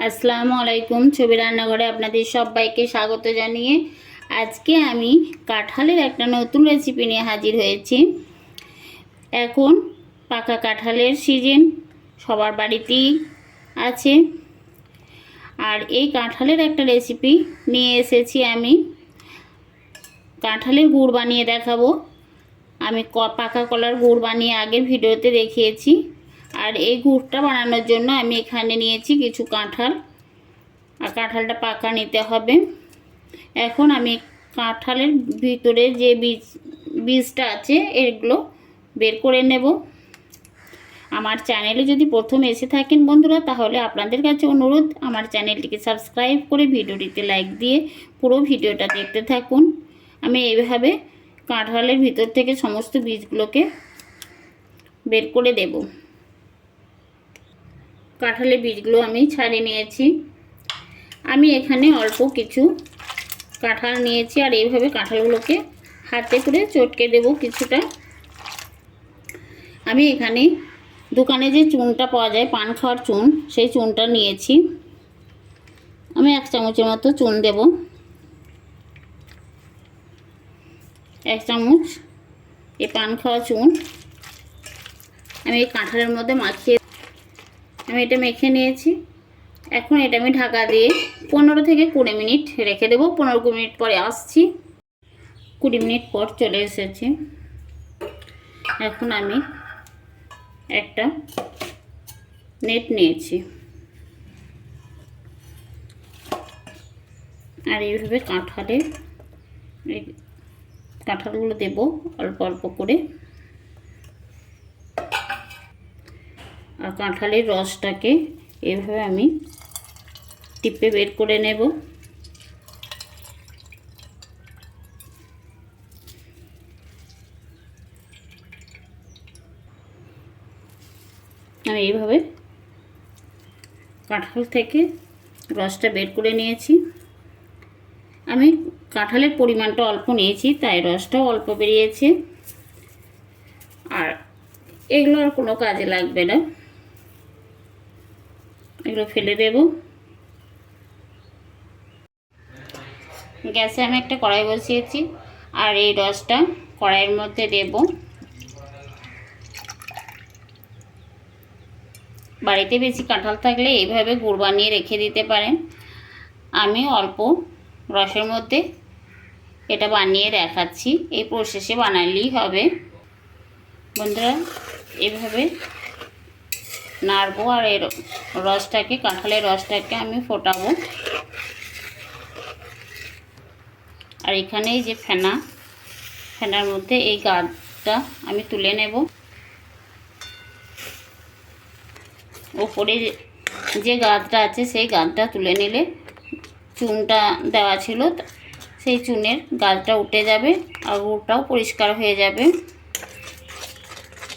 আসসালামু আলাইকুম ছবি রান্নাঘরে আপনাদের সবাইকে স্বাগত জানিয়ে আজকে আমি কাঁঠালের একটা নতুন রেসিপি নিয়ে হাজির হয়েছি। এখন পাকা কাঁঠালের সিজন সবার বাড়িতেই আছে। আর এই কাঁঠালের একটা রেসিপি নিয়ে এসেছি আমি। কাঁঠালের গুড় বানিয়ে দেখাবো। আমি পাকা কলার গুড় বানিয়ে আগের ভিডিওতে দেখিয়েছি। আর এই গুড়টা বানানোর জন্য আমি এখানে নিয়েছি কিছু কাঁঠাল। আর কাঁঠালটা পাকা নিতে হবে। এখন আমি কাঁঠালের ভিতরে যে বীজ, বীজটা আছে, এগুলো বের করে নেব। আমার চ্যানেলে যদি প্রথম এসে থাকেন বন্ধুরা, তাহলে আপনাদের কাছে অনুরোধ, আমার চ্যানেলটিকে সাবস্ক্রাইব করে ভিডিওটিতে লাইক দিয়ে পুরো ভিডিওটা দেখতে থাকুন। আমি এইভাবে কাঁঠালের ভিতর থেকে সমস্ত বীজগুলোকে বের করে দেব। কাঁঠালের বীজগুলো আমি ছাড়িয়ে নিয়েছি। আমি এখানে অল্প কিছু কাঁঠাল নিয়েছি আর এইভাবে কাঁঠালগুলোকে হাতে করে চটকে দেব কিছুটা। আমি এখানে দোকানে যে চুনটা পাওয়া যায়, পান খাওয়ার চুন, সেই চুনটা নিয়েছি। আমি এক চামচের মতো চুন দেব। এক চামচ এই পান খাওয়া চুন। আমি এই কাঁঠালের মধ্যে মাখিয়ে আমি এটা মেখে নিয়েছি। এখন এটা আমি ঢাকা দিয়ে পনেরো থেকে কুড়ি মিনিট রেখে দেবো। পনেরো কুড়ি মিনিট পরে আসছি। কুড়ি মিনিট পর চলে এসেছি। এখন আমি একটা নেট নিয়েছি। আর এইভাবে কাঁঠালে কাঁঠালগুলো দেবো অল্প অল্প করে। কাঁঠালের রসটাকে এভাবে আমি টিপে বের করে নেব। আমি এইভাবে কাঁঠাল থেকে রসটা বের করে নিয়েছি। আমি কাঁঠালের পরিমাণটা অল্প নিয়েছি, তাই রসটাও অল্প বেরিয়েছে। আর এগুলো আর কোনো কাজে লাগবে না। এগুলো ফেলে দেব। গ্যাসে আমি একটা কড়াই বসিয়েছি, আর এই রসটা কড়াইয়ের মধ্যে দেব। বাড়িতে বেশি কাঁঠাল থাকলে এইভাবে গুড় বানিয়ে রেখে দিতে পারেন। আমি অল্প রসের মধ্যে এটা বানিয়ে দেখাচ্ছি, এই প্রসেসে বানালেই হবে। বন্ধুরা, এইভাবে নাড়বো আর এর রসটাকে, কাঁঠালের রসটাকে আমি ফোটাবো। আর এখানে যে ফেনা, ফেনার মধ্যে এই গাছটা আমি তুলে নেব। ওপরে যে গাছটা আছে, সেই গাছটা তুলে নিলে চুনটা দেওয়া ছিল, সেই চুনের গাছটা উঠে যাবে আর গুড়টাও পরিষ্কার হয়ে যাবে।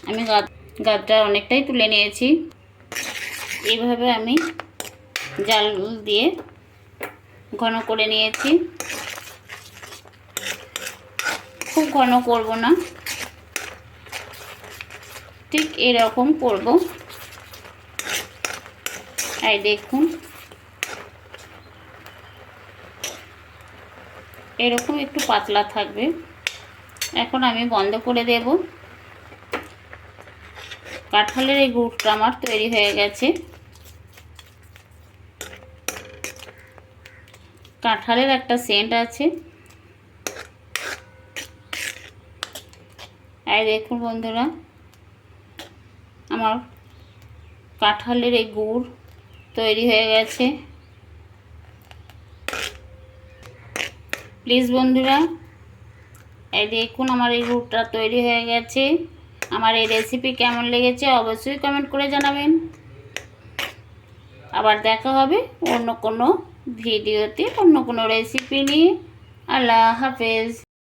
আমি গাছ গাছটা অনেকটাই তুলে নিয়েছি। এইভাবে আমি জাল দিয়ে ঘন করে নিয়েছি। খুব ঘন করব না। ঠিক এরকম করব। এই দেখুন। এরকম একটু পাতলা থাকবে। এখন আমি বন্ধ করে দেব। কাঁঠালের এই গুড়টা আমার তৈরি হয়ে গেছে। কাঁঠালের একটা সেন্ট আছে। এই দেখুন বন্ধুরা, আমার কাঁঠালের এই গুড় তৈরি হয়ে গেছে। প্লিজ বন্ধুরা, এই দেখুন আমার এই গুড়টা তৈরি হয়ে গেছে। আমার এই রেসিপি কেমন লেগেছে অবশ্যই কমেন্ট করে জানাবেন। আবার দেখা হবে অন্য কোনো ভিডিওতে অন্য কোনো রেসিপি নিয়ে। আল্লাহ হাফেজ।